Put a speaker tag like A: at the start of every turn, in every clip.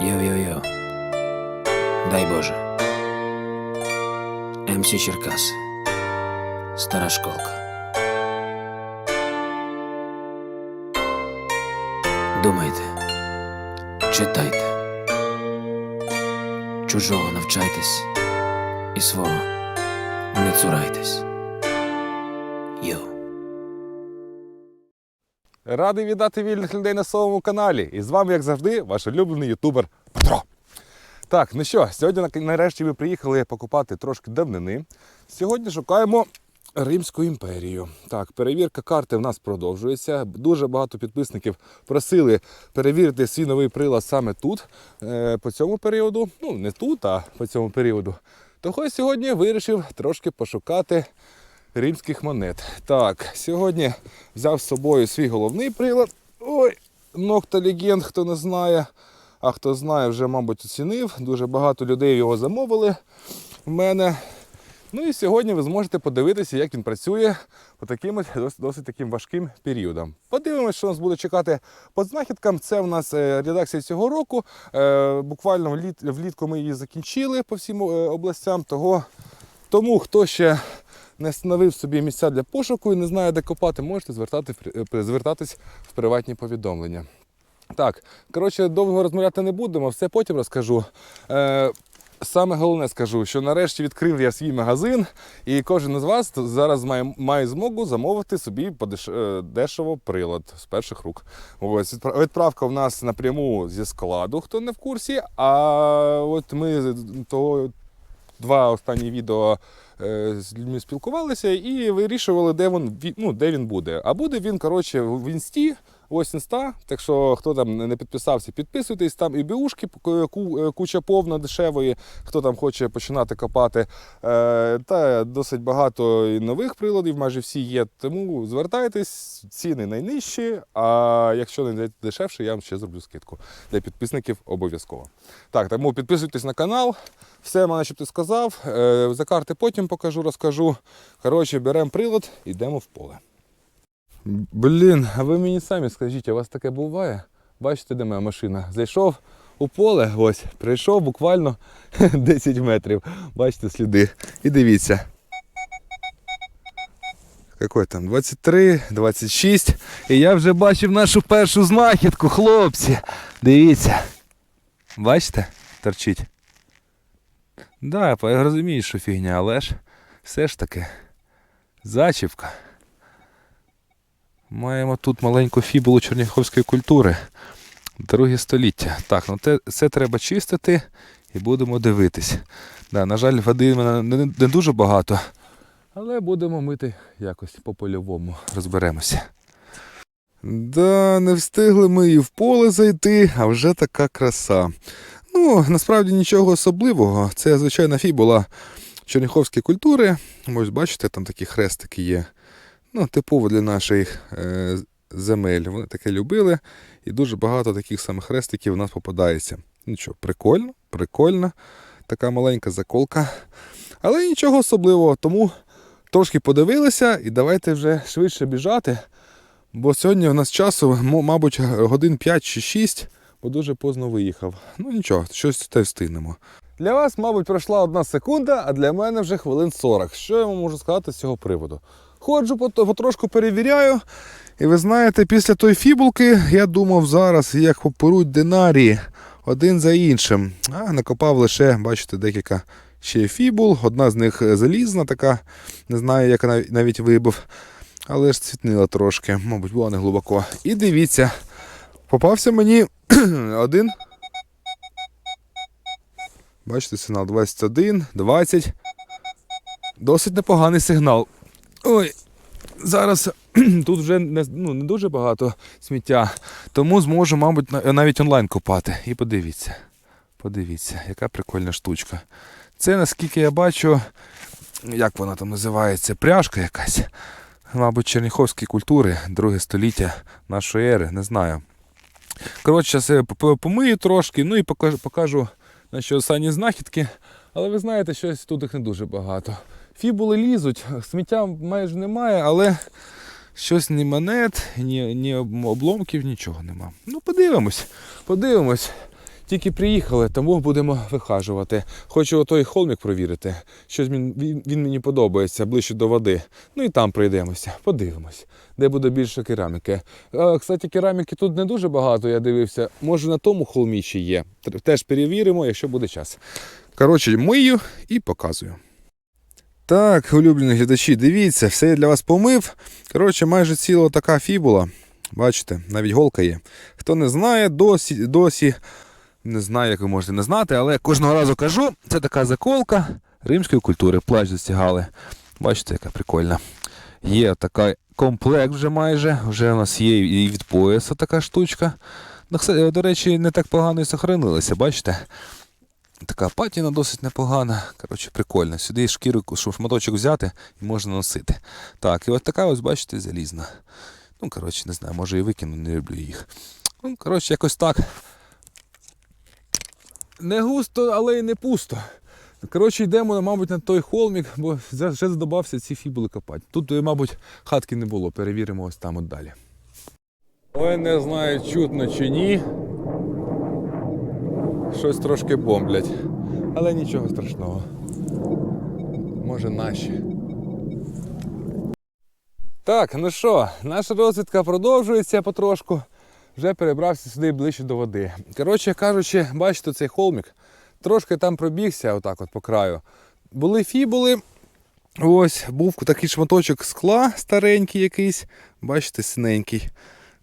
A: Йо-йо-йо. Дай Боже. МС Черкас. Стара школка. Думайте. Читайте. Чужого навчайтесь і свого не цурайтесь.
B: Радий вітати вільних людей на своєму каналі. І з вами, як завжди, ваш улюблений ютубер Петро. Так, ну що, сьогодні нарешті ми приїхали покупати трошки давнини. Сьогодні шукаємо Римську імперію. Так, перевірка карти в нас продовжується. Дуже багато підписників просили перевірити свій новий прилад саме тут, е, по цьому періоду. Ну, не тут, а по цьому періоду. Того сьогодні вирішив трошки пошукати римських монет. Так, сьогодні взяв з собою свій головний прилад. Ой, Нокта Легенд, хто не знає. А хто знає, вже, мабуть, оцінив. Дуже багато людей його замовили в мене. Ну і сьогодні ви зможете подивитися, як він працює по таким досить, досить таким важким періодам. Подивимось, що нас буде чекати по знахідкам. Це в нас е, редакція цього року. Е, Буквально влітку ми її закінчили по всім е, областям. Того, тому хто ще не встановив собі місця для пошуку і не знає, де копати, можете звертати, е, звертатись в приватні повідомлення. Так, коротше, довго розмовляти не будемо, все потім розкажу. Е, саме головне скажу, що нарешті відкрив я свій магазин, і кожен із вас зараз має, має змогу замовити собі подеш, е, дешево прилад з перших рук. Ось відправка в нас напряму зі складу, хто не в курсі. А от ми з- того два останні відео е, з людьми спілкувалися і вирішували, де він, ну, де він буде. А буде він, коротше, в інсті. Ось інста, так що хто там не підписався, підписуйтесь. Там і бюшки ку- ку- куча повна дешевої, хто там хоче починати копати. Е, Та досить багато і нових приладів, майже всі є. Тому звертайтесь, ціни найнижчі. А якщо не дешевше, я вам ще зроблю скидку. Для підписників обов'язково. Так, тому підписуйтесь на канал. Все мене, щоб ти сказав. Е, За карти потім покажу, розкажу. Коротше, беремо прилад, йдемо в поле. Блін, а ви мені самі скажіть, у вас таке буває? Бачите, де моя машина? Зайшов у поле, ось, прийшов буквально 10 метрів. Бачите сліди. І дивіться. Какой там? 23, 26. І я вже бачив нашу першу знахідку, хлопці. Дивіться. Бачите? Торчить. Да, я розумію, що фігня, але ж все ж таки зачіпка. Маємо тут маленьку фібулу черняховської культури. Друге століття. Так, ну те, це треба чистити і будемо дивитись. Да, на жаль, води не, не дуже багато, але будемо мити якось по-польовому. Розберемося. Да, не встигли ми і в поле зайти, а вже така краса. Ну, насправді нічого особливого. Це звичайна фібула черняховської культури. Ось бачите, там такі хрестики є. Ну, типово для наших е, земель. Вони таке любили, і дуже багато таких самих хрестиків у нас попадається. Ну що, прикольно, прикольно. Така маленька заколка. Але нічого особливого, тому трошки подивилися і давайте вже швидше біжати. Бо сьогодні у нас часу, мабуть, годин 5 чи 6, бо дуже поздно виїхав. Ну нічого, щось те встигнемо. Для вас, мабуть, пройшла одна секунда, а для мене вже хвилин 40. Що я вам можу сказати з цього приводу? Ходжу, пот- потрошку перевіряю. І ви знаєте, після тої фібулки я думав зараз, як поперуть динарії один за іншим. А накопав лише, бачите, декілька ще фібул. Одна з них е, залізна, така, не знаю, як нав- навіть вибив. Але ж цвітнила трошки, мабуть, була не глибоко. І дивіться, попався мені один. Бачите, сигнал 21, 20. Досить непоганий сигнал. Ой, зараз тут вже не, ну, не дуже багато сміття, тому зможу, мабуть, навіть онлайн купати. І подивіться. Подивіться, яка прикольна штучка. Це, наскільки я бачу, як вона там називається, пряжка якась. Мабуть, черніховської культури, друге століття нашої ери, не знаю. Коротше, зараз я помию трошки, ну і покажу, покажу наші останні знахідки. Але ви знаєте, щось тут їх не дуже багато. Фібули лізуть, сміття майже немає, але щось ні монет, ні, ні обломків, нічого нема. Ну, подивимось, подивимось. Тільки приїхали, тому будемо вихажувати. Хочу отой холмик провірити. Щось він, він, мені подобається ближче до води. Ну і там пройдемося, подивимось, де буде більше кераміки. Кстати, кераміки тут не дуже багато, я дивився. Може на тому холмі ще є. Теж перевіримо, якщо буде час. Коротше, мию і показую. Так, улюблені глядачі, дивіться, все я для вас помив. Коротше, майже ціла така фібула. Бачите, навіть голка є. Хто не знає, досі, досі не знаю, як ви можете не знати, але кожного разу кажу, це така заколка римської культури. Плащ застягали. Бачите, яка прикольна. Є такий комплект вже майже. Вже у нас є і від пояса така штучка. Ну, До речі, не так погано і сохранилася, бачите? Така патіна досить непогана. Коротше, прикольно. Сюди шкіру, щоб шматочок взяти і можна носити. Так, і от така ось, бачите, залізна. Ну, коротше, не знаю, може і викину, не люблю їх. Ну, коротше, якось так. Не густо, але й не пусто. Коротше, йдемо, мабуть, на той холмік, бо вже задобався ці фібули копати. Тут, е, мабуть, хатки не було, перевіримо ось там от далі. Ой, не знаю, чутно чи ні. Щось трошки бомблять. Але нічого страшного. Може наші. Так, ну що, наша розвідка продовжується потрошку. Вже перебрався сюди ближче до води. Коротше кажучи, бачите цей холмік. Трошки там пробігся, отак от по краю. Були фібули. Ось, був такий шматочок скла старенький якийсь. Бачите, синенький.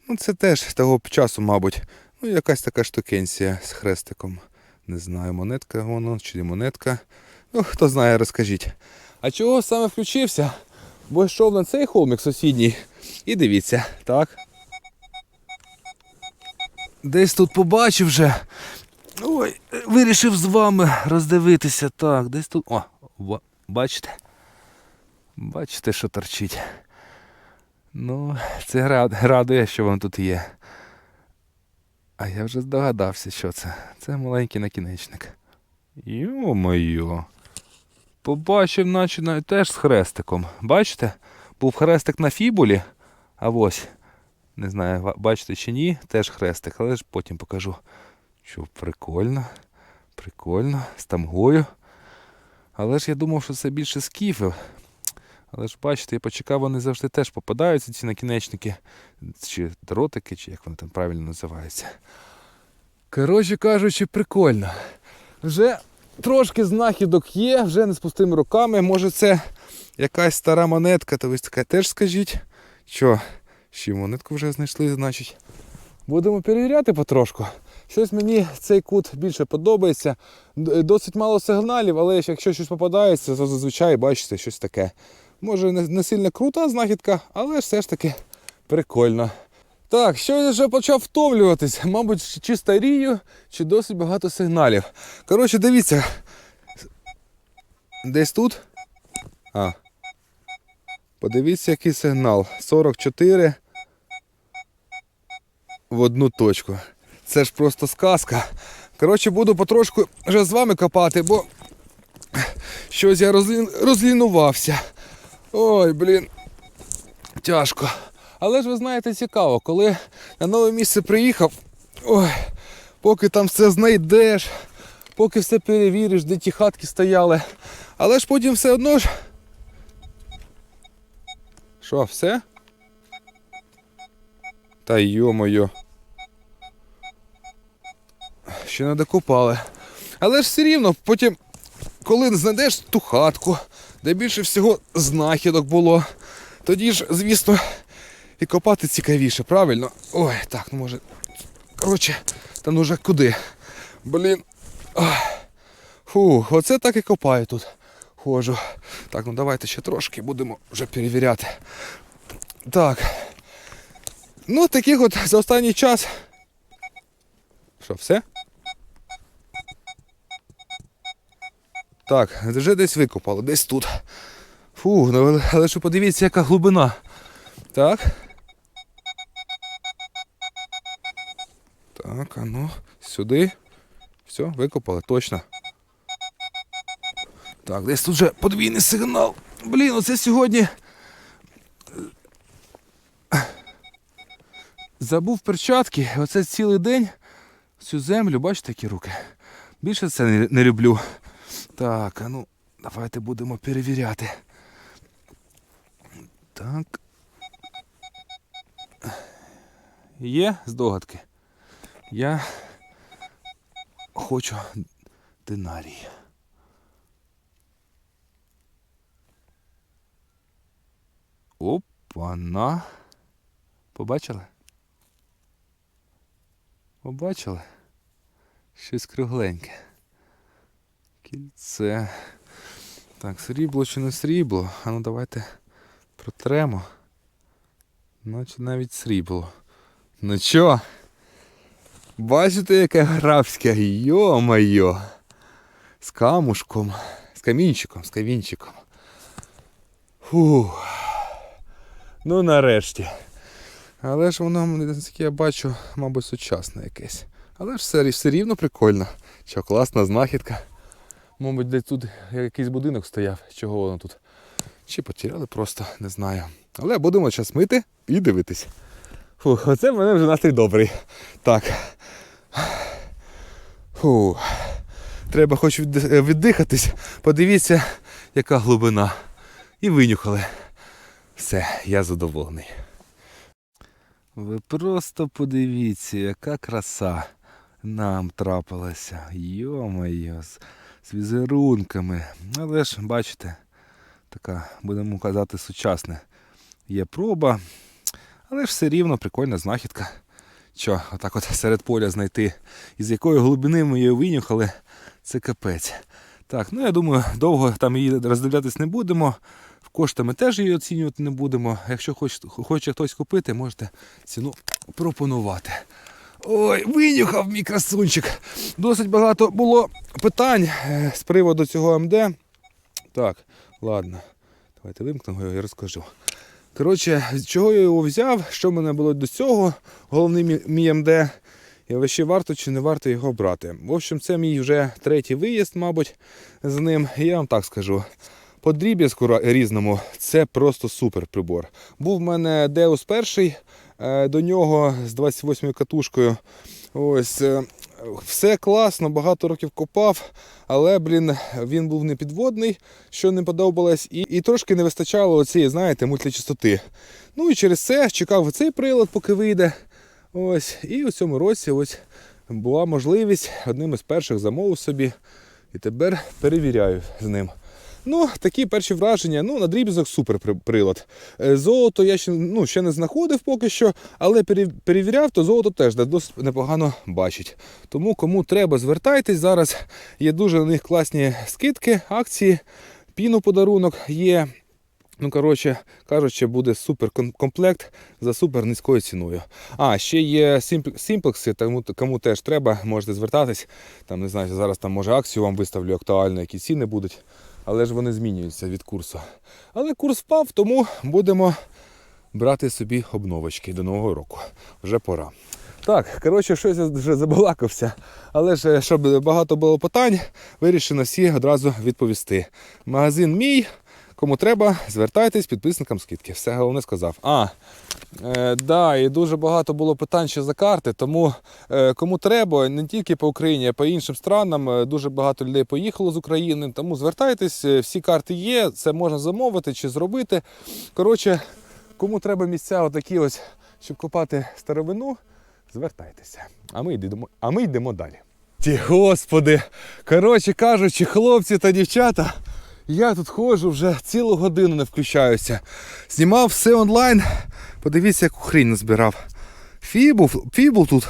B: Ну, це теж того часу, мабуть. Ну, якась така штукенція з хрестиком. Не знаю, монетка воно чи не монетка. Ну, хто знає, розкажіть. А чого саме включився? Бо йшов на цей холмик сусідній. І дивіться, так. Десь тут побачив вже. Ой, вирішив з вами роздивитися. Так, десь тут. О, бачите? Бачите, що торчить. Ну, це радує, що воно тут є. А я вже здогадався, що це. Це маленький накінечник. Йо-моє. Побачив, наче теж з хрестиком. Бачите? Був хрестик на фібулі, а ось. Не знаю, бачите чи ні, теж хрестик, але ж потім покажу. Що прикольно. Прикольно, з тамгою. Але ж я думав, що це більше скіфів. Але ж бачите, я почекав, вони завжди теж попадаються, ці накінечники, чи дротики, чи як вони там правильно називаються. Коротше кажучи, прикольно. Вже трошки знахідок є, вже не з пустими руками. Може це якась стара монетка, то ви така теж скажіть. Що, ще монетку вже знайшли, значить. Будемо перевіряти потрошку. Щось мені цей кут більше подобається. Досить мало сигналів, але якщо щось попадається, то зазвичай бачите щось таке. Може не, сильно крута знахідка, але все ж таки прикольно. Так, що я вже почав втомлюватись. Мабуть, чи старію, чи досить багато сигналів. Коротше, дивіться. Десь тут. А. Подивіться, який сигнал. 44 в одну точку. Це ж просто сказка. Коротше, буду потрошку вже з вами копати, бо щось я розлін... розлінувався. Ой, блін. Тяжко. Але ж ви знаєте, цікаво, коли на нове місце приїхав, ой, поки там все знайдеш, поки все перевіриш, де ті хатки стояли. Але ж потім все одно ж. Що, все? Та йо-моє. Ще не докопали. Але ж все рівно, потім, коли знайдеш ту хатку, де більше всього знахідок було, тоді ж, звісно, і копати цікавіше, правильно? Ой, так, ну може. Коротше, та ну вже куди? Блін. Ах. Фу, оце так і копаю тут. Ходжу. Так, ну давайте ще трошки будемо вже перевіряти. Так. Ну, таких от за останній час. Що, все? Так, вже десь викопало, десь тут. Фу, ну але- ви подивіться, яка глибина. Так. Так, а ну, сюди. Все, викопали, точно. Так, десь тут вже подвійний сигнал. Блін, оце сьогодні. Забув перчатки, оце цілий день цю землю, бачите, які руки. Більше це не люблю. Так, а ну, давайте будемо перевіряти. Так. Є здогадки. Я хочу динарій. Опа-на. Побачили? Побачили? Щось кругленьке. Кільце. Так, срібло чи не срібло? А ну давайте протремо. Наче навіть срібло. Ну чо? Бачите, яке графське? Йо-майо. З камушком, з камінчиком, з камінчиком. Фух. Ну нарешті. Але ж воно, наскільки я бачу, мабуть, сучасне якесь. Але ж все, все рівно прикольно. Що класна знахідка. Мабуть, десь тут якийсь будинок стояв, чого воно тут. Чи потеряли просто, не знаю. Але будемо час мити і дивитись. Фух, оце в мене вже настрій добрий. Так. Фух. Треба хоч віддихатись. Подивіться, яка глибина. І винюхали. Все, я задоволений. Ви просто подивіться, яка краса нам трапилася. Йо-моє, з, візерунками. Але ж, бачите, така, будемо казати, сучасна. Є проба, але ж все рівно прикольна знахідка. Що, отак от серед поля знайти, із якої глибини ми її винюхали, це капець. Так, ну я думаю, довго там її роздивлятись не будемо. Коштами теж її оцінювати не будемо. Якщо хоч, хоче хтось купити, можете ціну пропонувати. Ой, винюхав мій красунчик. Досить багато було питань е, з приводу цього МД. Так, ладно. Давайте вимкнемо його і розкажу. Коротше, з чого я його взяв, що в мене було до цього, головний мій- МД, і ще варто чи не варто його брати. В общем, це мій вже третій виїзд, мабуть, з ним. І я вам так скажу. По дріб'язку різному це просто супер прибор. Був в мене Deus перший, до нього з 28 катушкою. Ось, е, все класно, багато років копав, але, блін, він був непідводний, що не подобалось, і, і трошки не вистачало цієї, знаєте, мультичастоти. Ну і через це чекав цей прилад, поки вийде. Ось, і у цьому році ось була можливість одним із перших замовив собі. І тепер перевіряю з ним. Ну, такі перші враження. Ну, на дріб'язок супер прилад. Е, Золото я ще, ну, ще не знаходив поки що, але перевіряв, то золото теж досить непогано бачить. Тому кому треба, звертайтесь. Зараз є дуже на них класні скидки, акції, піну подарунок є. Ну, коротше кажучи, буде супер комплект за супер низькою ціною. А, ще є симплекси, тому кому теж треба, можете звертатись. Там не знаю, зараз там може акцію вам виставлю актуально, які ціни будуть. Але ж вони змінюються від курсу. Але курс впав, тому будемо брати собі обновочки до нового року. Вже пора. Так, коротше, щось я вже забалакався. Але ж е, щоб багато було питань, вирішено всі одразу відповісти. Магазин мій. Кому треба, звертайтесь, підписникам скидки. Все головне сказав. А, е, да, і дуже багато було питань ще за карти, тому е, кому треба, не тільки по Україні, а по іншим странам. е, Дуже багато людей поїхало з України. Тому звертайтесь, е, всі карти є, це можна замовити чи зробити. Коротше, кому треба місця отакі ось, щоб копати старовину, звертайтеся. А ми йдемо, а ми йдемо далі. Ті господи, коротше кажучи, хлопці та дівчата, я тут ходжу вже цілу годину не включаюся. Знімав все онлайн. Подивіться, яку хрінь назбирав. Фібул, фібул тут,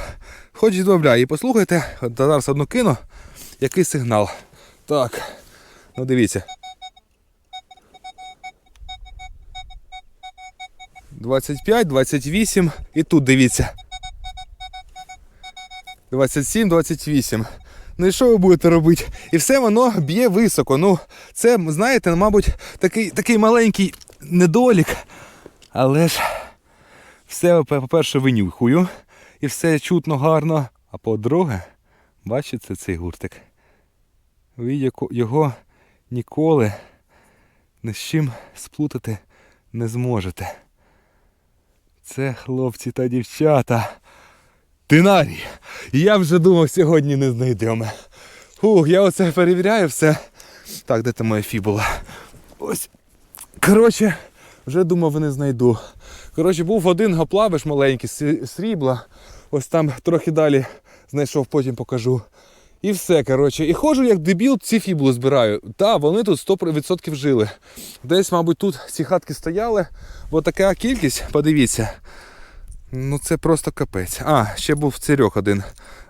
B: хоч і добавляє. І послухайте, зараз одну кину, який сигнал. Так, ну дивіться. 25, 28 і тут дивіться. 27, 28. Ну і що ви будете робити? І все воно б'є високо. Ну, це, знаєте, мабуть, такий, такий маленький недолік. Але ж все, по-перше, винюхую. І все чутно гарно. А по-друге, бачите цей гуртик? Ви його ніколи ні з чим сплутати не зможете. Це хлопці та дівчата. Динарій. І я вже думав, сьогодні не знайдемо. Фух, я оце перевіряю все. Так, де там моя фібула? Ось. Коротше, вже думав, не знайду. Коротше, був один гоплавиш маленький, срі- срібла. Ось там трохи далі знайшов, потім покажу. І все, коротше. І ходжу як дебіл, ці фібули збираю. Так, вони тут 100% жили. Десь, мабуть, тут ці хатки стояли, бо така кількість, подивіться. Ну це просто капець. А, ще був цирьок один.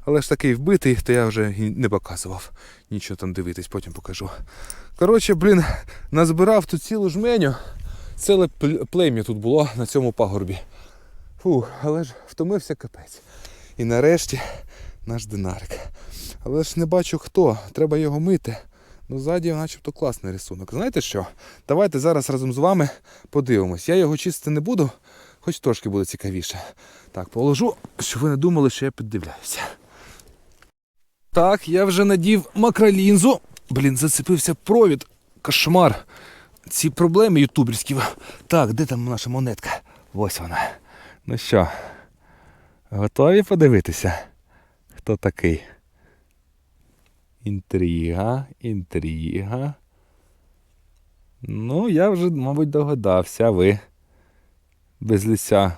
B: Але ж такий вбитий, то я вже і не показував. Нічого там дивитись, потім покажу. Коротше, блін, назбирав тут цілу жменю. Ціле плем'я тут було на цьому пагорбі. Фух, але ж втомився капець. І нарешті наш динарик. Але ж не бачу хто. Треба його мити. Ну, ззаді начебто класний рисунок. Знаєте що? Давайте зараз разом з вами подивимось. Я його чистити не буду, хоч трошки буде цікавіше. Так, положу, щоб ви не думали, що я піддивляюся. Так, я вже надів макролінзу. Блін, зацепився провід. Кошмар. Ці проблеми ютуберські. Так, де там наша монетка? Ось вона. Ну що, готові подивитися? Хто такий? Інтрига, інтрига. Ну, я вже, мабуть, догадався, ви. Без ліся.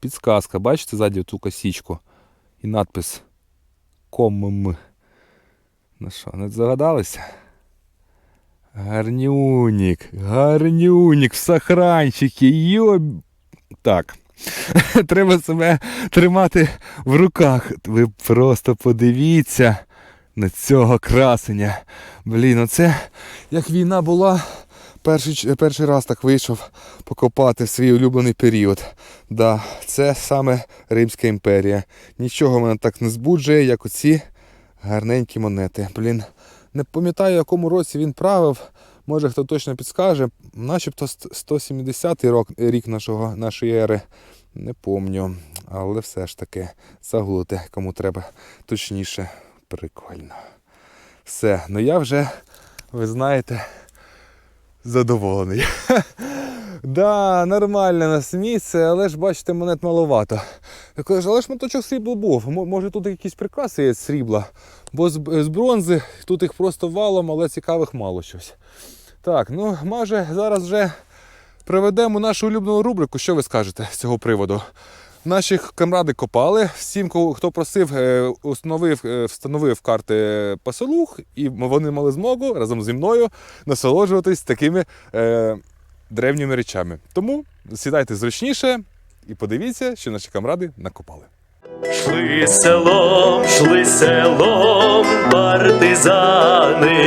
B: Підсказка, бачите ззаді ту косічку? І надпис Комм. Ну що, не здогадалися? Гарнюнік, гарнюнік в сахранчики, йоб. Так. Треба себе тримати в руках. Ви просто подивіться на цього красення. Блін, оце як війна була. Перший, перший раз так вийшов покопати в свій улюблений період. Да, це саме Римська імперія. Нічого мене так не збуджує, як оці гарненькі монети. Блін, не пам'ятаю, в якому році він правив. Може хто точно підскаже. Начебто ст- 170 рок, рік нашого, нашої ери. Не помню. Але все ж таки загуглите, кому треба точніше. Прикольно. Все, ну я вже, ви знаєте, задоволений. Да, нормальне нас місце, але ж бачите, монет маловато. Я кажу, але ж моточок срібла був. Може тут якісь прикраси є срібла. Бо з, бронзи тут їх просто валом, але цікавих мало щось. Так, ну може зараз вже проведемо нашу улюблену рубрику. Що ви скажете з цього приводу? Наші камради копали. Всім, хто просив, е, установив, е, встановив карти по і вони мали змогу разом зі мною насолоджуватись такими е, древніми речами. Тому сідайте зручніше і подивіться, що наші камради накопали.
C: Шли селом, шли селом партизани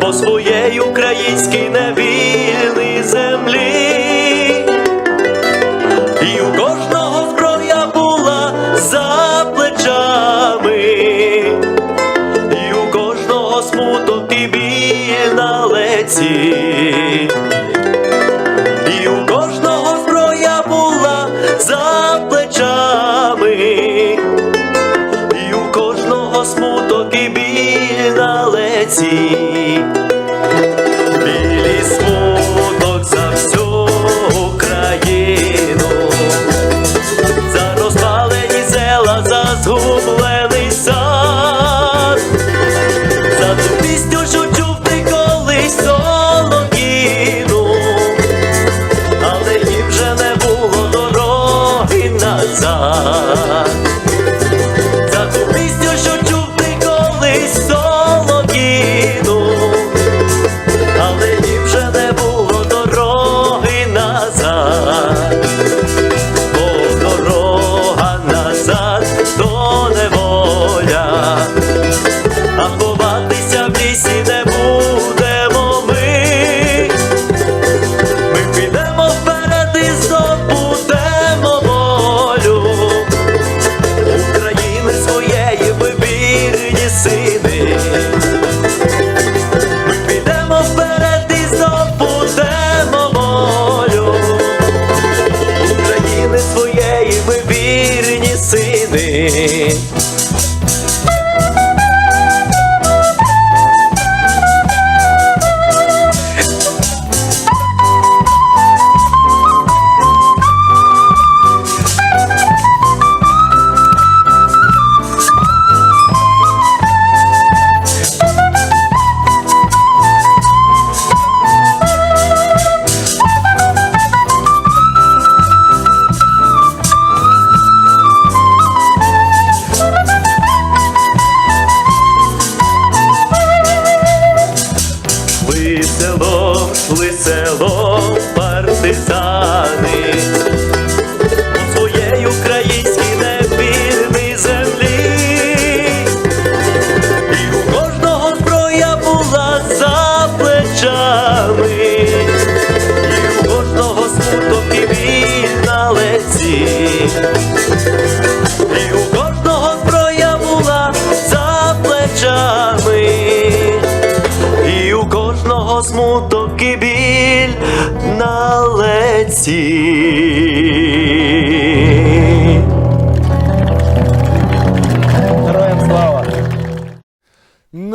C: по своєї українській невільній землі. На. І у кожного зброя була за плечами, і у кожного смуток і біль на леці.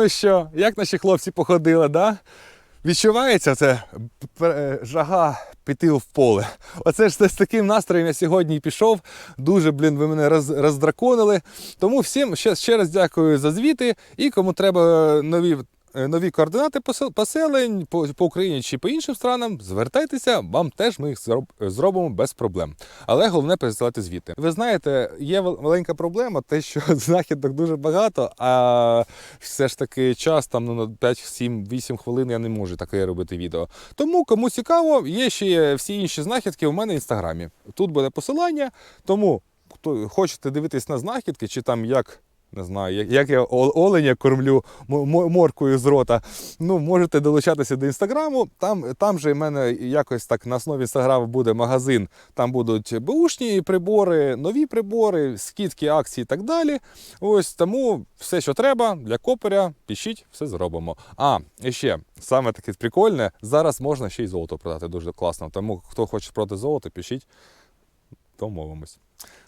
B: Ну що, як наші хлопці походили, да? Відчувається це е, жага піти в поле. Оце ж з таким настроєм я сьогодні пішов. Дуже, блін, ви мене роз, роздраконили. Тому всім ще, ще раз дякую за звіти. І кому треба нові, нові координати поселень по, Україні чи по іншим странам, звертайтеся, вам теж ми їх зроб- зробимо без проблем. Але головне пересилати звіти. Ви знаєте, є маленька проблема, те, що знахідок дуже багато, а все ж таки час там ну, на 5, 7, 8 хвилин я не можу таке робити відео. Тому кому цікаво, є ще всі інші знахідки у мене в інстаграмі. Тут буде посилання, тому хто хочете дивитись на знахідки, чи там як. Не знаю, як- я оленя кормлю моркою з рота. Ну, можете долучатися до інстаграму. Там, там же в мене якось так на основі інстаграму буде магазин. Там будуть бушні прибори, нові прибори, скидки, акції і так далі. Ось тому все, що треба для коперя, пишіть, все зробимо. А, і ще саме таке прикольне, зараз можна ще й золото продати дуже класно. Тому хто хоче продати золото, пишіть, домовимось.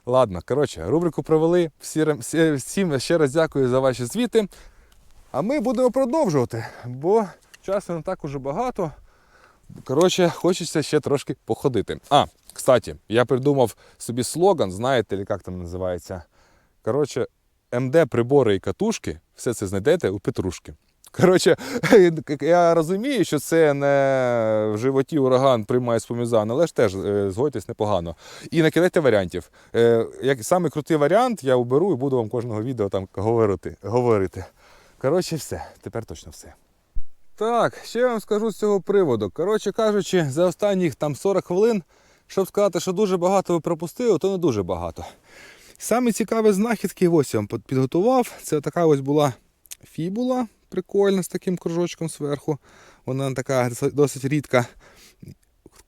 B: Ладно, коротше, рубрику провели. Всі, всі, всім ще раз дякую за ваші звіти. А ми будемо продовжувати, бо часу не так уже багато. Коротше, хочеться ще трошки походити. А, кстати, я придумав собі слоган, знаєте, як там називається. Коротше, МД прибори і катушки, все це знайдете у Петрушки. Коротше, я розумію, що це не в животі ураган приймає спомізан, але ж теж е, згодьтесь непогано. І накидайте варіантів. Е, Як самий крутий варіант, я оберу і буду вам кожного відео там говорити. говорити. Коротше, все. Тепер точно все. Так, ще я вам скажу з цього приводу. Коротше кажучи, за останніх там 40 хвилин, щоб сказати, що дуже багато ви пропустили, то не дуже багато. Саме цікаві знахідки, ось я вам підготував. Це така ось була фібула, прикольна, з таким кружочком зверху. Вона така досить- рідка.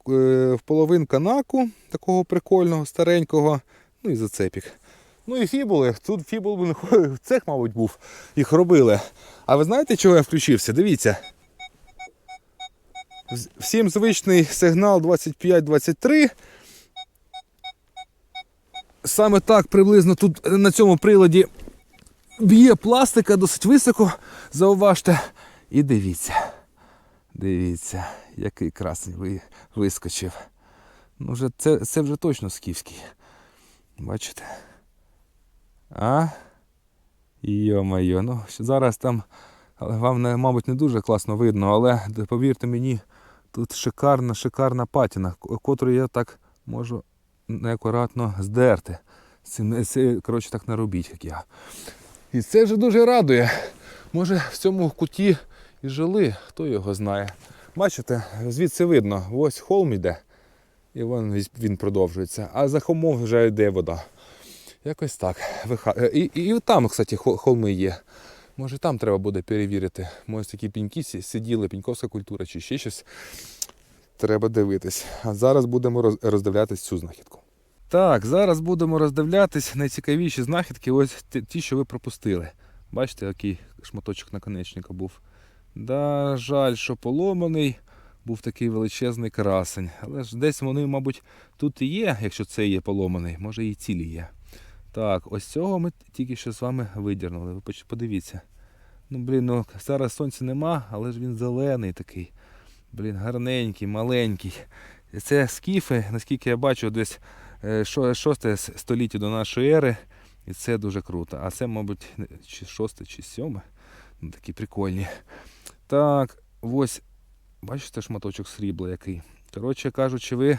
B: Е, В половинка наку, такого прикольного, старенького, ну і зацепік. Ну і фібули. Тут фібул блін, цех, мабуть, був. Їх робили. А ви знаєте, чого я включився? Дивіться. Всім звичний сигнал 25-23. Саме так приблизно тут на цьому приладі б'є пластика досить високо. Зауважте. І дивіться. Дивіться, який красень вискочив. Ну, вже це, це вже точно скіфський. Бачите? А? Йо-моє, ну зараз там вам, мабуть, не дуже класно видно, але повірте мені, тут шикарна, шикарна патіна, ко- котру я так можу неакуратно здерти. Це коротше, так не робіть, як я. І це вже дуже радує. Може, в цьому куті і жили, хто його знає. Бачите, звідси видно, ось холм іде, і віз- він продовжується, а за холмом вже йде вода. Якось так. Е, І, і, і там, кстати, холми є. Може там треба буде перевірити. Може такі піньки сиділи, піньковська культура чи ще щось. Треба дивитись. А зараз будемо роз- роздивлятись цю знахідку. Так, зараз будемо роздивлятись найцікавіші знахідки, ось ті- що ви пропустили. Бачите, який шматочок наконечника був. Да, жаль, що поломаний. Був такий величезний красень. Але ж десь вони, мабуть, тут і є, якщо це є поломаний, може і цілі є. Так, ось цього ми тільки що з вами видірнули. Ви подивіться. Ну, блін, ну зараз сонця нема, але ж він зелений такий. Блін, гарненький, маленький. Це скіфи, наскільки я бачу, десь е, шо- шосте століття до нашої ери. І це дуже круто. А це, мабуть, чи шосте, чи сьоме. Ну, такі прикольні. Так, ось, бачите шматочок срібла який. Коротше кажучи, ви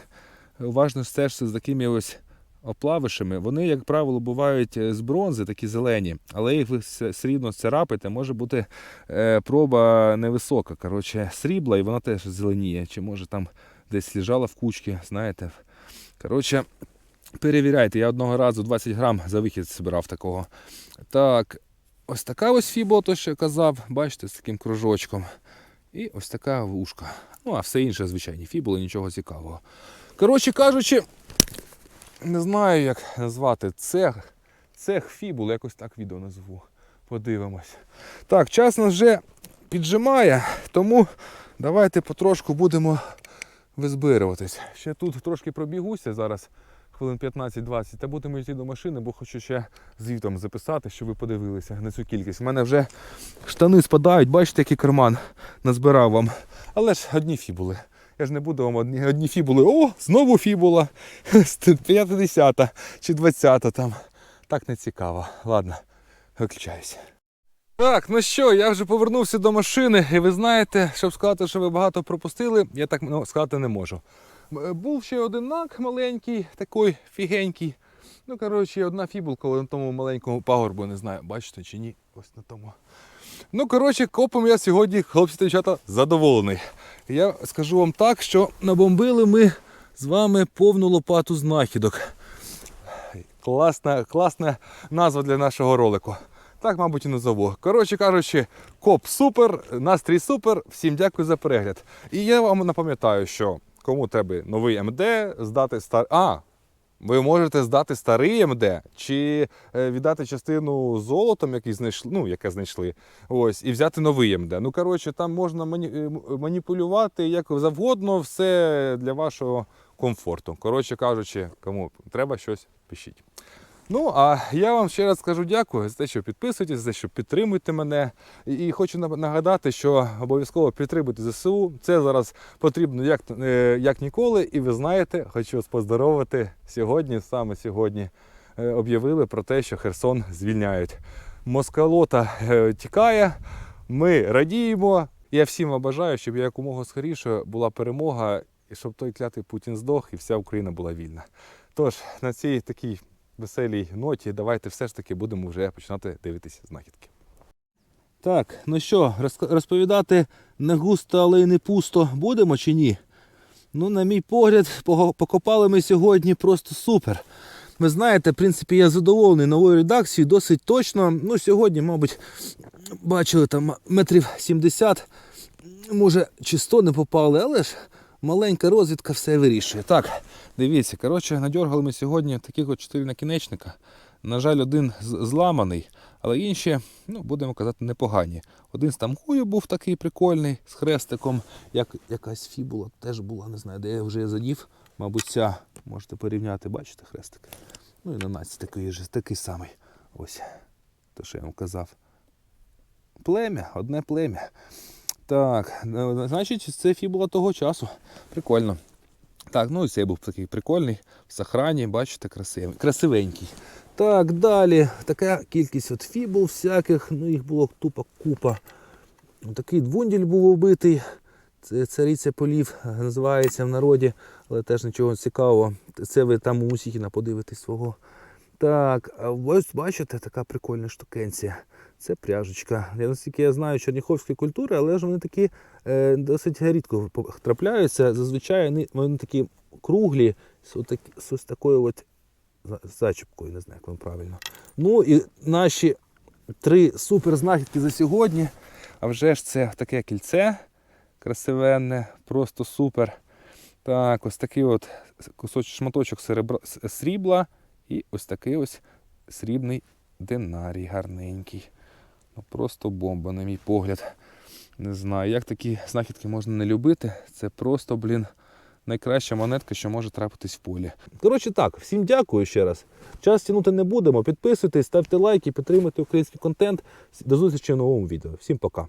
B: уважно стежте з такими ось оплавишами. Вони, як правило, бувають е, з бронзи, такі зелені, але їх ви срібно царапите, може бути е, проба невисока. Коротше, срібла, і вона теж зеленіє. Чи може там десь лежала в кучці, знаєте. Коротше, перевіряйте. Я одного разу 20 грам за вихід збирав такого. Так, ось така ось фібо, то що я казав, бачите, з таким кружочком. І ось така вушка. Ну, а все інше, звичайні фібули, нічого цікавого. Коротше кажучи, не знаю, як назвати цех. Цех фібул, якось так відео назву. Подивимось. Так, час нас вже піджимає, тому давайте потрошку будемо визбирюватись. Ще тут трошки пробігуся зараз, хвилин 15-20, та будемо йти до машини, бо хочу ще звітом записати, щоб ви подивилися на цю кількість. У мене вже штани спадають, бачите, який карман назбирав вам. Але ж одні фібули. Я ж не буду вам одні, одні фібули. О, знову фібула. 50 чи 20 там. Так не цікаво. Ладно, виключаюся. Так, ну що, я вже повернувся до машини, і ви знаєте, щоб сказати, що ви багато пропустили, я так ну, сказати не можу. Був ще один нак маленький, такий фігенький. Ну, коротше, одна фібулка на тому маленькому пагорбу, не знаю, бачите чи ні. Ось на тому. Ну, коротше, копом я сьогодні, хлопці та дівчата, задоволений. Я скажу вам так, що набомбили ми з вами повну лопату знахідок. Класна, класна назва для нашого ролику. Так, мабуть, і назову. Коротше кажучи, коп супер, настрій супер. Всім дякую за перегляд. І я вам напам'ятаю, що кому треба новий МД, здати стар. А, ви можете здати старий МД чи е, віддати частину золотом, який знайшли, ну, яке знайшли, ось, і взяти новий МД. Ну, коротше, там можна е, маніпулювати як завгодно, все для вашого комфорту. Коротше кажучи, кому треба щось, пишіть. Ну, а я вам ще раз скажу дякую за те, що підписуєтесь, за те, що підтримуєте мене. І хочу нагадати, що обов'язково підтримуйте ЗСУ. Це зараз потрібно як, е, як ніколи. І ви знаєте, хочу вас поздоровити сьогодні, саме сьогодні, е, об'явили про те, що Херсон звільняють. Москалота е, тікає, ми радіємо. Я всім вам бажаю, щоб якомога скоріше була перемога, і щоб той клятий Путін здох, і вся Україна була вільна. Тож, на цій такій веселій ноті, давайте все ж таки будемо вже починати дивитися знахідки. Так, ну що, розповідати не густо, але й не пусто будемо чи ні? Ну, на мій погляд, покопали ми сьогодні просто супер. Ви знаєте, в принципі, я задоволений новою редакцією, досить точно. Ну, сьогодні, мабуть, бачили там метрів 70, може, чи 100 не попали, але ж маленька розвідка все вирішує. Так, дивіться, коротше, надьоргали ми сьогодні таких от чотири накінечника. На жаль, один зламаний, але інші, ну, будемо казати, непогані. Один з тамкою був такий прикольний, з хрестиком, як якась фібула теж була, не знаю, де я вже задів. Мабуть, ця можете порівняти, бачите хрестик. Ну і на наці такий же, такий самий. Ось, те, що я вам казав. Плем'я, одне плем'я. Так, е, значить, це фібула того часу. Прикольно. Так, ну і цей був такий прикольний, в сохрані, бачите, красивий, красивенький. Так, далі. Така кількість от фібул всяких, ну їх було тупо купа. Такий двунділь був убитий. Це цариця полів називається в народі, але теж нічого цікавого. Це ви там у Мусіхіна подивитесь свого. Так, ось бачите, така прикольна штукенція. Це пряжечка. Я наскільки я знаю черніховської культури, але ж вони такі е, досить рідко трапляються. Зазвичай вони, вони такі круглі, з, отак, з ось такою от зачіпкою, не знаю, як вам правильно. Ну і наші три супер знахідки за сьогодні. А вже ж це таке кільце красивенне, просто супер. Так, ось такий от кусочок, шматочок серебра, срібла і ось такий ось срібний динарій гарненький. Просто бомба, на мій погляд. Не знаю, як такі знахідки можна не любити. Це просто, блін, найкраща монетка, що може трапитись в полі. Коротше так, всім дякую ще раз. Час тянути не будемо. Підписуйтесь, ставте лайки, підтримуйте український контент. До зустрічі в новому відео. Всім пока.